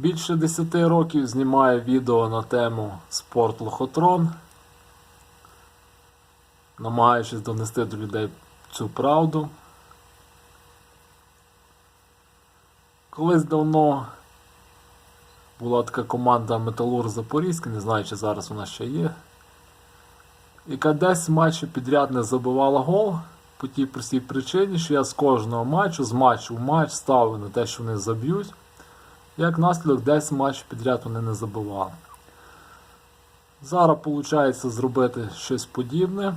Більше 10 років знімаю відео на тему спорт лохотрон, намагаючись донести до людей цю правду. Колись давно була така команда Металург Запорізький, не знаю, чи зараз вона ще є, яка десь матчі підряд не забивала гол по тій простій причині, що я з кожного матчу, з матчу в матч ставив на те, що вони заб'ють. Як наслідок, десь матч підряд вони не забивали. Зараз виходить зробити щось подібне.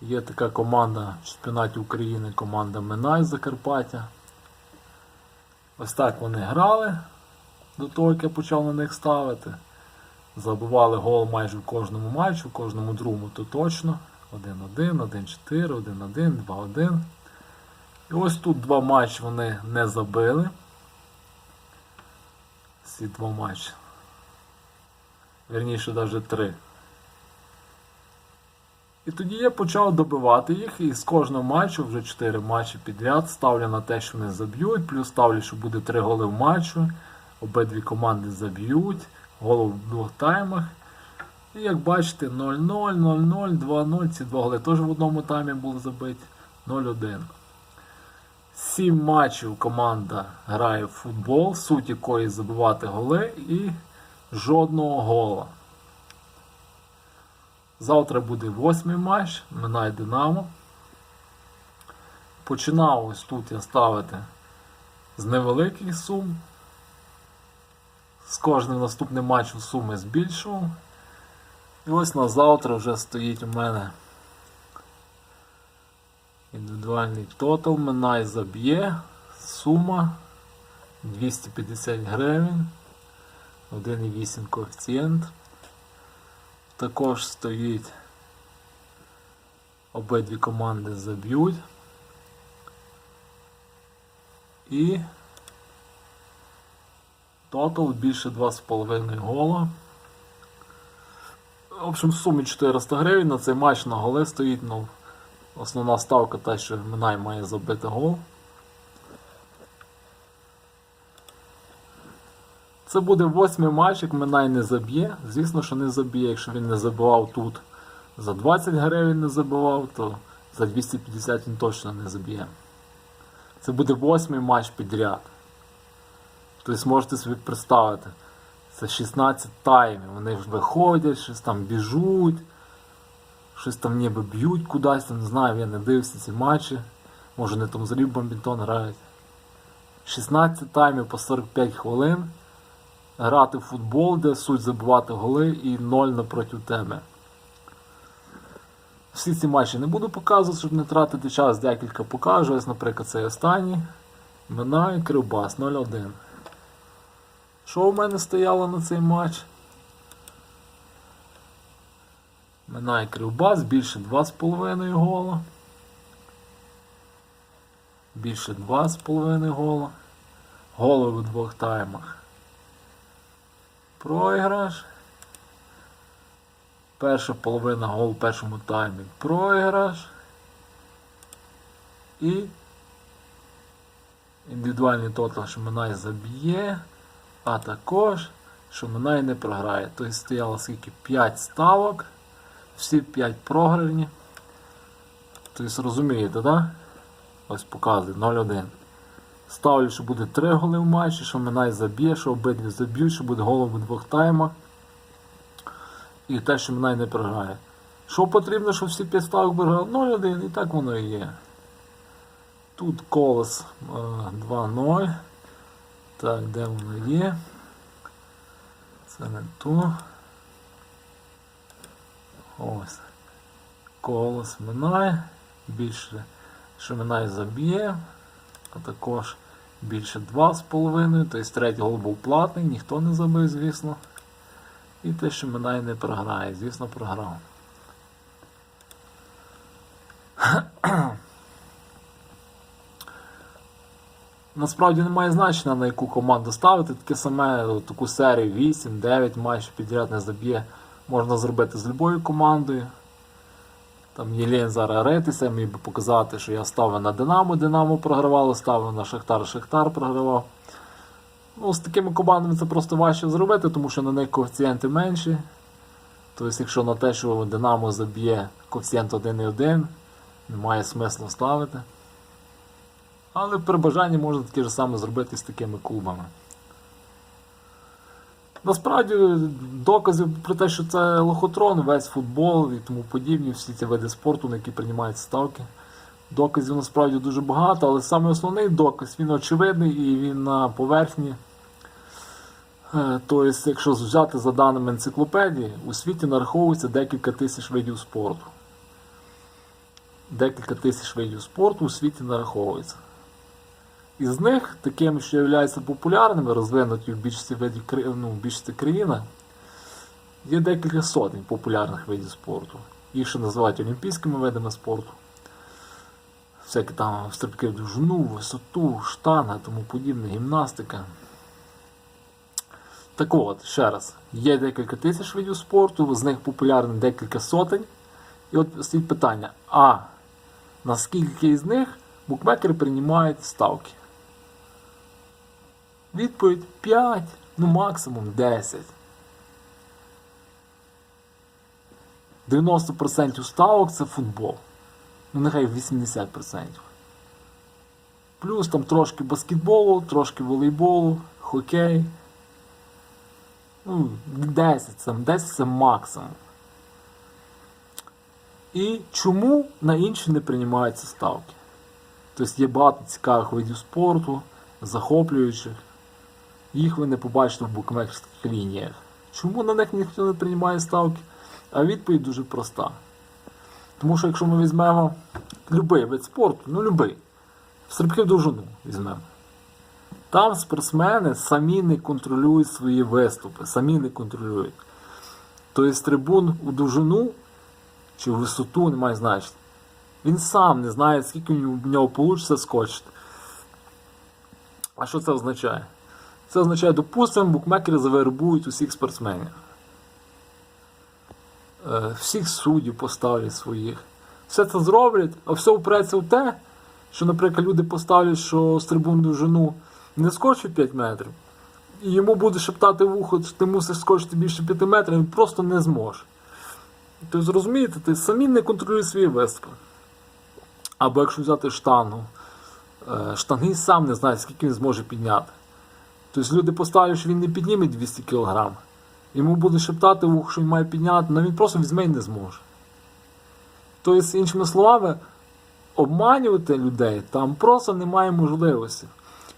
Є така команда в чемпіонаті України, команда Минай Закарпаття. Ось так вони грали до того, як я почав на них ставити. Забивали гол майже в кожному матчі, в кожному другому то точно. 1-1, 1-4, 1-1, 2-1. І ось тут два матчі вони не забили. Ці два матчі. Вірніше, навіть три. І тоді я почав добивати їх, і з кожного матчу, вже 4 матчі підряд, ставлю на те, що вони заб'ють, плюс ставлю, що буде 3 голи в матчу. Обидві команди заб'ють, гол в двох таймах. І як бачите, 0-0, 0-0, 2-0. Ці два голи теж в одному таймі були забиті. 0-1. Сім матчів команда грає в футбол, суть якої забивати голи і жодного гола. Завтра буде восьмий матч, Минай Динамо. Починав ось тут я ставити з невеликих сум. З кожним наступним матчем суми збільшував. І ось на завтра вже стоїть у мене індивідуальний тотал. Минай заб'є. Сума 250 гривень. 1,8 коефіцієнт. Також стоїть обидві команди заб'ють. І тотал більше 2,5 гола. В общем, в сумі 400 гривень на цей матч на голи стоїть. Ну, основна ставка та, що Минай має забити гол. Це буде восьмий матч, як Минай не заб'є. Звісно, що не заб'є. Якщо він не забивав тут за 20 гривень не забивав, то за 250 він точно не заб'є. Це буде восьмий матч підряд. Тобто можете собі представити. Це 16 таймів. Вони ж виходять, щось там біжуть, щось там ніби б'ють кудись, там, не знаю, я не дивився ці матчі. Може вони там з Рівбомбінтон грають. 16 таймів по 45 хвилин. Грати в футбол, де суть забивати голи і 0 напроти тебе. Всі ці матчі не буду показувати, щоб не тратити час, декілька покажу. Ось, наприклад, цей останній. Минає Кривбас 0-1. Що у мене стояло на цей матч? Минає Кривбас, більше 2,5 гола. Більше 2,5 гола. Голи у двох таймах. Проіграш. Перша половина гол в першому таймі. Проіграш. І індивідуальний тотал, що Минай заб'є, а також, що Минай не програє. Тобто стояло скільки 5 ставок, всі 5 програні. Тобто розумієте, так? Ось показує 0-1. Ставлю, що буде 3 голи в матчі, що Минай заб'є, що обидві заб'ють, що буде гол у двох таймах. І те, що Минай не програє. Що потрібно, щоб всі 5 ставок програли? 0-1, і так воно і є. Тут колос е, 2-0. Так, де воно є? Це не то. Ось. Колос минає. Більше, що минає заб'є. А також більше 2,5. Тобто третій гол був платний, ніхто не забив, звісно. І те, що минає не програє, звісно, програв. Насправді немає значення на яку команду ставити. Таке саме таку серію 8-9 матчів підряд не заб'є. Можна зробити з любою командою. Там Єлен зараз ритися, міг би показати, що я ставив на Динамо, Динамо програвало, ставив на Шахтар, Шахтар програвав. Ну, з такими командами це просто важче зробити, тому що на них коефіцієнти менші. Тобто, якщо на те, що Динамо заб'є коефіцієнт 1,1, немає смислу ставити. Але при бажанні можна таке ж саме зробити з такими клубами. Насправді, доказів про те, що це лохотрон, весь футбол і тому подібні, всі ці види спорту, на які приймають ставки. Доказів насправді дуже багато, але саме основний доказ, він очевидний і він на поверхні. Е, Тобто, якщо взяти за даними енциклопедії, у світі нараховується декілька тисяч видів спорту. Декілька тисяч видів спорту у світі нараховується. Із них, такими, що являються популярними, розвинуті в більшості видів ну, в більшості країна, є декілька сотень популярних видів спорту. Їх ще називають олімпійськими видами спорту. Всякі там стрибки в довжину, висоту, штанга, тому подібне, гімнастика. Так от, ще раз, є декілька тисяч видів спорту, з них популярні декілька сотень. І от стоїть питання: а наскільки із них букмекери приймають ставки? Відповідь 5, ну максимум 10. 90% ставок це футбол. Ну, нехай 80%. Плюс там трошки баскетболу, трошки волейболу, хокей. Ну, 10 це, 10 це максимум. І чому на інші не приймаються ставки? Тобто є багато цікавих видів спорту, захоплюючих. Їх ви не побачите в букмекерських лініях. Чому на них ніхто не приймає ставки? А відповідь дуже проста. Тому що якщо ми візьмемо будь-який вид спорту, ну любий, стрибки в довжину візьмемо. Там спортсмени самі не контролюють свої виступи, самі не контролюють. Тобто трибун у довжину чи в висоту не має значення. Він сам не знає, скільки в нього вийде скочити. А що це означає? Це означає, допустимо, букмекери завербують усіх спортсменів. Е, Всіх суддів поставлять своїх. Все це зроблять, а все впреться в те, що, наприклад, люди поставлять, що з трибун довжину не скочить 5 метрів, і йому буде шептати в ухо, що ти мусиш скочити більше 5 метрів, він просто не зможе. Тобто, розумієте, ти самі не контролюєш свої виступи. Або якщо взяти штангу, е, штангист сам не знає, скільки він зможе підняти. Тобто люди поставлять, що він не підніме 200 кг. Йому буде шептати в ухо, що він має підняти, але він просто візьме і не зможе. Тобто, іншими словами, обманювати людей там просто немає можливості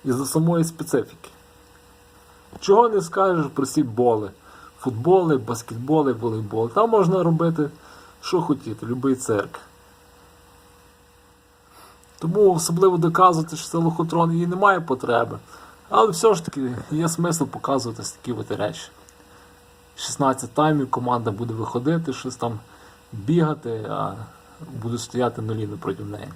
із-за самої специфіки. Чого не скажеш про ці боли? Футболи, баскетболи, волейболи. Там можна робити, що хотіти, будь-який цирк. Тому особливо доказувати, що це лохотрон її немає потреби. Але все ж таки є смисл показувати такі от речі. 16 таймів команда буде виходити, щось там бігати, а буде стояти нулі напроти неї.